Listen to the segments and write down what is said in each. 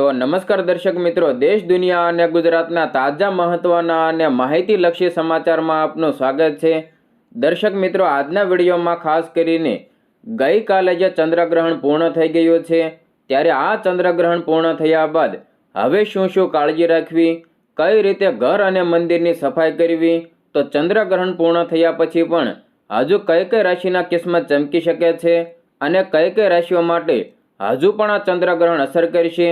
તો નમસ્કાર દર્શક મિત્રો, દેશ, દુનિયા અને ગુજરાતના તાજા મહત્વના અને માહિતીલક્ષી સમાચારમાં આપનું સ્વાગત છે. દર્શક મિત્રો, આજના વિડીયોમાં ખાસ કરીને ગઈકાલે જે ચંદ્રગ્રહણ પૂર્ણ થઈ ગયું છે, ત્યારે આ ચંદ્રગ્રહણ પૂર્ણ થયા બાદ હવે શું શું કાળજી રાખવી, કઈ રીતે ઘર અને મંદિરની સફાઈ કરવી, તો ચંદ્રગ્રહણ પૂર્ણ થયા પછી પણ હજુ કઈ કઈ રાશિના કિસ્મત ચમકી શકે છે અને કઈ કઈ રાશિઓ માટે હજુ પણ આ ચંદ્રગ્રહણ અસર કરશે?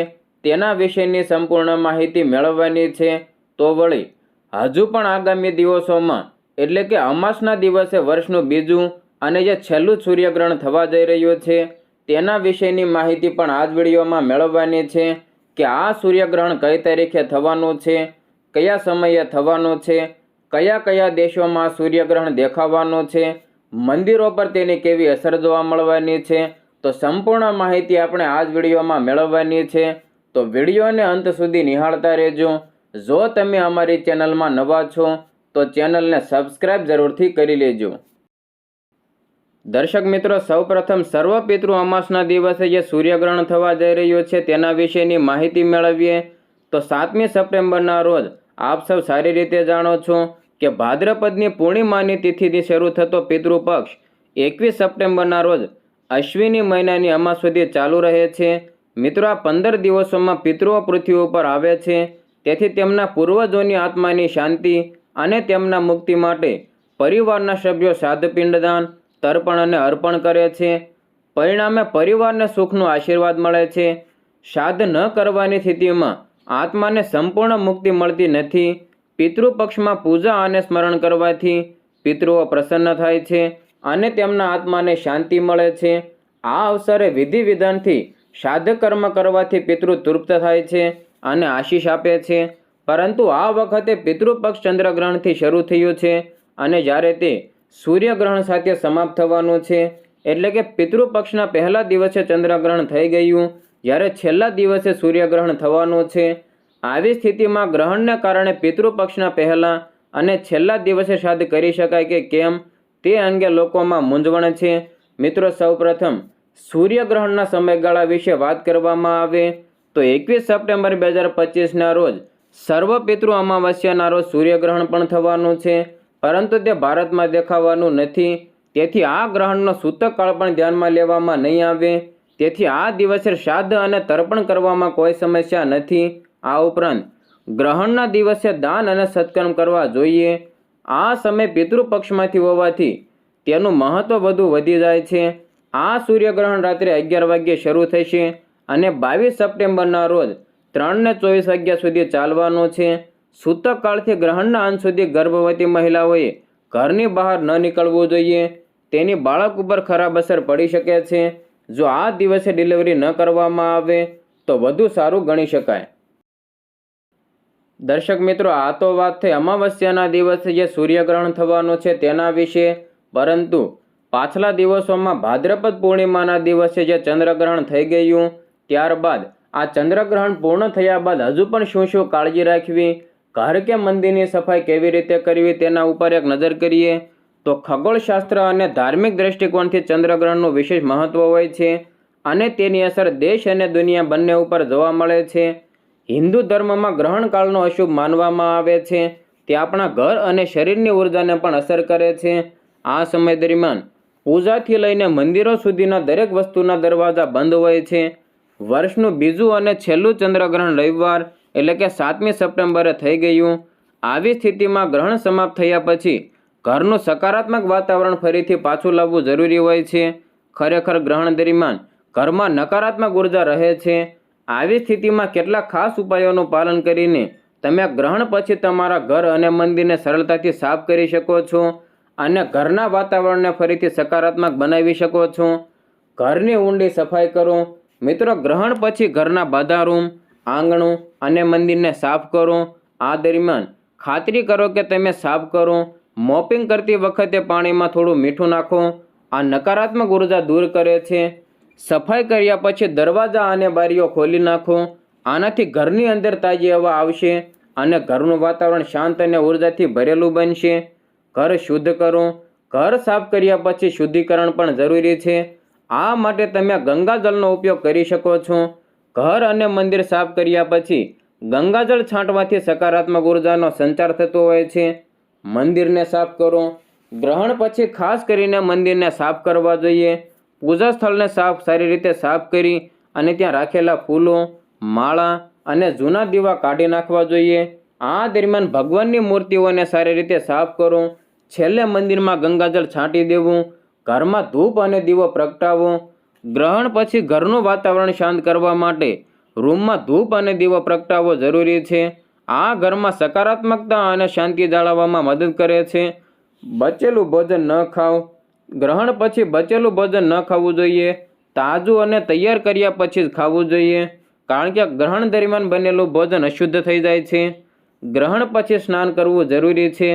તેના વિશેની સંપૂર્ણ માહિતી મેળવવાની છે. તો વળી, હજુ પણ આગામી દિવસોમાં, એટલે કે અમાસના દિવસે વર્ષનું બીજું અને જે છેલ્લું સૂર્યગ્રહણ થવા જઈ રહ્યું છે, તેના વિશેની માહિતી પણ આ જ વિડીયોમાં મેળવવાની છે કે આ સૂર્યગ્રહણ કઈ તારીખે થવાનું છે, કયા સમયે થવાનું છે, કયા કયા દેશોમાં સૂર્યગ્રહણ દેખાવાનું છે, મંદિરો પર તેની કેવી અસર જોવા મળવાની છે, તો સંપૂર્ણ માહિતી આપણે આ જ વિડીયોમાં મેળવવાની છે. તો વિડીયોને અંત સુધી નિહાળતા રહેજો. જો તમે અમારી ચેનલમાં નવા છો, તો ચેનલને સબસ્ક્રાઇબ જરૂરથી કરી લેજો. દર્શક મિત્રો, સૌપ્રથમ સર્વ પિતૃ અમાસના દિવસે જે સૂર્યગ્રહણ થવા જઈ રહ્યું છે, તેના વિશેની માહિતી મેળવીએ. તો સાતમી સપ્ટેમ્બરના રોજ આપ સૌ સારી રીતે જાણો છો કે ભાદ્રપદની પૂર્ણિમાની તિથિથી શરૂ થતો પિતૃપક્ષ એકવીસ સપ્ટેમ્બરના રોજ અશ્વિની મહિનાની અમાસ સુધી ચાલુ રહે છે. મિત્રો, આ પંદર દિવસોમાં પિતૃઓ પૃથ્વી ઉપર આવે છે. તેથી તેમના પૂર્વજોની આત્માની શાંતિ અને તેમના મુક્તિ માટે પરિવારના સભ્યો શ્રાદ્ધ પિંડદાન તર્પણ અને અર્પણ કરે છે. પરિણામે પરિવારને સુખનો આશીર્વાદ મળે છે. શ્રાદ્ધ ન કરવાની સ્થિતિમાં આત્માને સંપૂર્ણ મુક્તિ મળતી નથી. પિતૃપક્ષમાં પૂજા અને સ્મરણ કરવાથી પિતૃઓ પ્રસન્ન થાય છે અને તેમના આત્માને શાંતિ મળે છે. આ અવસરે વિધિ વિધાનથી કર્મ કરવાથી પિતૃ તૃપ્ત થાય છે અને આશીષ આપે છે. પરંતુ આ વખતે પિતૃપક્ષ ચંદ્રગ્રહણથી શરૂ થયું છે અને જ્યારે તે સૂર્યગ્રહણ સાથે સમાપ્ત થવાનું છે, એટલે કે પિતૃપક્ષના પહેલા દિવસે ચંદ્રગ્રહણ થઈ ગયું, જ્યારે છેલ્લા દિવસે સૂર્યગ્રહણ થવાનું છે. આવી સ્થિતિમાં ગ્રહણને કારણે પિતૃપક્ષના પહેલાં અને છેલ્લા દિવસે શ્રાદ્ધ કરી શકાય કે કેમ તે અંગે લોકોમાં મૂંઝવણ છે. મિત્રો, સૌપ્રથમ સૂર્યગ્રહણના સમયગાળા વિશે વાત કરવામાં આવે તો એકવીસ સપ્ટેમ્બર બે હજાર પચીસના રોજ સર્વ પિતૃ અમાવસ્યાના રોજ સૂર્યગ્રહણ પણ થવાનું છે, પરંતુ તે ભારતમાં દેખાવાનું નથી. તેથી આ ગ્રહણનો સૂતકકાળ પણ ધ્યાનમાં લેવામાં નહીં આવે. તેથી આ દિવસે શ્રાદ્ધ અને તર્પણ કરવામાં કોઈ સમસ્યા નથી. આ ઉપરાંત, ગ્રહણના દિવસે દાન અને સત્કર્મ કરવા જોઈએ. આ સમય પિતૃપક્ષમાંથી હોવાથી તેનું મહત્ત્વ વધુ વધી જાય છે. આ સૂર્યગ્રહણ રાત્રે અગિયાર વાગ્યે શરૂ થશે અને બાવીસ સપ્ટેમ્બરના રોજ ત્રણને ચોવીસ વાગ્યા સુધી ચાલવાનો છે. સૂતક કાળથી ગ્રહણના અંત સુધી ગર્ભવતી મહિલાઓએ ઘરની બહાર ન નીકળવું જોઈએ. તેની બાળક ઉપર ખરાબ અસર પડી શકે છે. જો આ દિવસે ડિલિવરી ન કરવામાં આવે, તો વધુ સારું ગણી શકાય. દર્શક મિત્રો, આ તો વાત થઈ અમાવસ્યાના દિવસે જે સૂર્યગ્રહણ થવાનું છે તેના વિશે. પરંતુ પાછલા દિવસોમાં ભાદ્રપદ પૂર્ણિમાના દિવસે જે ચંદ્રગ્રહણ થઈ ગયું, ત્યારબાદ આ ચંદ્રગ્રહણ પૂર્ણ થયા બાદ હજુ પણ શું શું કાળજી રાખવી, ઘર કે મંદિરની સફાઈ કેવી રીતે કરવી તેના ઉપર એક નજર કરીએ, તો ખગોળશાસ્ત્ર અને ધાર્મિક દ્રષ્ટિકોણથી ચંદ્રગ્રહણનું વિશેષ મહત્ત્વ હોય છે અને તેની અસર દેશ અને દુનિયા બંને ઉપર જોવા મળે છે. હિન્દુ ધર્મમાં ગ્રહણકાળનો અશુભ માનવામાં આવે છે, તે આપણા ઘર અને શરીરની ઉર્જાને પણ અસર કરે છે. આ સમય દરમિયાન પૂજાથી લઈને મંદિરો સુધીના દરેક વસ્તુના દરવાજા બંધ હોય છે. વર્ષનું બીજું અને છેલ્લું ચંદ્રગ્રહણ રવિવાર એટલે કે સાતમી સપ્ટેમ્બરે થઈ ગયું. આવી સ્થિતિમાં ગ્રહણ સમાપ્ત થયા પછી ઘરનું સકારાત્મક વાતાવરણ ફરીથી પાછું લાવવું જરૂરી હોય છે. ખરેખર ગ્રહણ દરમિયાન ઘરમાં નકારાત્મક ઊર્જા રહે છે. આવી સ્થિતિમાં કેટલાક ખાસ ઉપાયોનું પાલન કરીને તમે ગ્રહણ પછી તમારા ઘર અને મંદિરને સરળતાથી સાફ કરી શકો છો. અને ઘરના વાતાવરણને ફરીથી સકારાત્મક બનાવી શકો છો. ઘરની ઊંડી સફાઈ કરો. મિત્રો, ગ્રહણ પછી ઘરના બધા રૂમ, આંગણું અને મંદિરને સાફ કરો. આ દરમિયાન ખાતરી કરો કે તમે સાફ કરો. મોપિંગ કરતી વખતે પાણીમાં થોડું મીઠું નાખો. આ નકારાત્મક ઊર્જા દૂર કરે છે. સફાઈ કર્યા પછી દરવાજા અને બારીઓ ખોલી નાખો. આનાથી ઘરની અંદર તાજી હવા આવશે અને ઘરનું વાતાવરણ શાંત અને ઉર્જાથી ભરેલું બનશે. ઘર શુદ્ધ કરો. ઘર સાફ કર્યા પછી શુદ્ધિકરણ પણ જરૂરી છે. આ માટે તમે ગંગાજળનો ઉપયોગ કરી શકો છો. ઘર અને મંદિર સાફ કર્યા પછી ગંગાજળ છાંટવાથી સકારાત્મક ઉર્જાનો સંચાર થતો હોય છે. મંદિરને સાફ કરો. ગ્રહણ પછી ખાસ કરીને મંદિરને સાફ કરવા જોઈએ. પૂજા સ્થળને સાફ સારી રીતે સાફ કરી અને ત્યાં રાખેલા ફૂલો, માળા અને જૂના દીવા કાઢી નાખવા જોઈએ. આ દરમિયાન ભગવાનની મૂર્તિઓને સારી રીતે સાફ કરો. છેલ્લે મંદિરમાં ગંગાજળ છાંટી દેવું, ઘરમાં ધૂપ અને દીવો પ્રગટાવો ગ્રહણ પછી ઘરનું વાતાવરણ શાંત કરવા માટે રૂમમાં ધૂપ અને દીવો પ્રગટાવવો જરૂરી છે. આ ઘરમાં સકારાત્મકતા અને શાંતિ જાળવવામાં મદદ કરે છે. બચેલું ભોજન ન ખાવ, ગ્રહણ પછી બચેલું ભોજન ન ખાવું જોઈએ, તાજું અને તૈયાર કર્યા પછી જ ખાવું જોઈએ, કારણ કે ગ્રહણ દરમિયાન બનેલું ભોજન અશુદ્ધ થઈ જાય છે. ગ્રહણ પછી સ્નાન કરવું જરૂરી છે.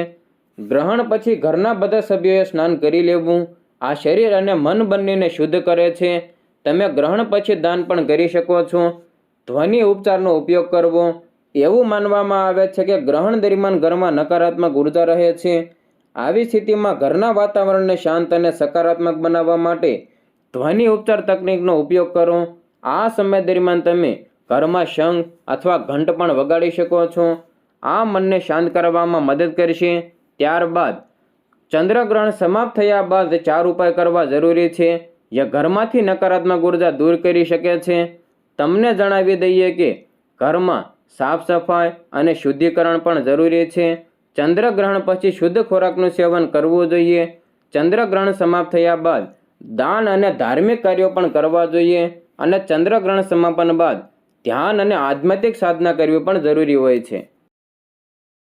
ગ્રહણ પછી ઘરના બધા સભ્યોએ સ્નાન કરી લેવું. આ શરીર અને મન બંનેને શુદ્ધ કરે છે. તમે ગ્રહણ પછી દાન પણ કરી શકો છો. ધ્વનિ ઉપચારનો ઉપયોગ કરવો. એવું માનવામાં આવે છે કે ગ્રહણ દરમિયાન ઘરમાં નકારાત્મક ઊર્જા રહે છે. આવી સ્થિતિમાં ઘરના વાતાવરણને શાંત અને સકારાત્મક બનાવવા માટે ધ્વનિ ઉપચાર તકનિકનો ઉપયોગ કરો. આ સમય દરમિયાન તમે ઘરમાં શંખ અથવા ઘંટ પણ વગાડી શકો છો. આ મનને શાંત કરવામાં મદદ કરશે. ત્યારબાદ ચંદ્રગ્રહણ સમાપ્ત થયા બાદ ચાર ઉપાય કરવા જરૂરી છે. જે ઘરમાંથી નકારાત્મક ઊર્જા દૂર કરી શકે છે. તમને જણાવી દઈએ કે ઘરમાં સાફ સફાઈ અને શુદ્ધિકરણ પણ જરૂરી છે. ચંદ્રગ્રહણ પછી શુદ્ધ ખોરાકનું સેવન કરવું જોઈએ. ચંદ્રગ્રહણ સમાપ્ત થયા બાદ દાન અને ધાર્મિક કાર્યો પણ કરવા જોઈએ અને ચંદ્રગ્રહણ સમાપન બાદ ધ્યાન અને આધ્યાત્મિક સાધના કરવી પણ જરૂરી હોય છે.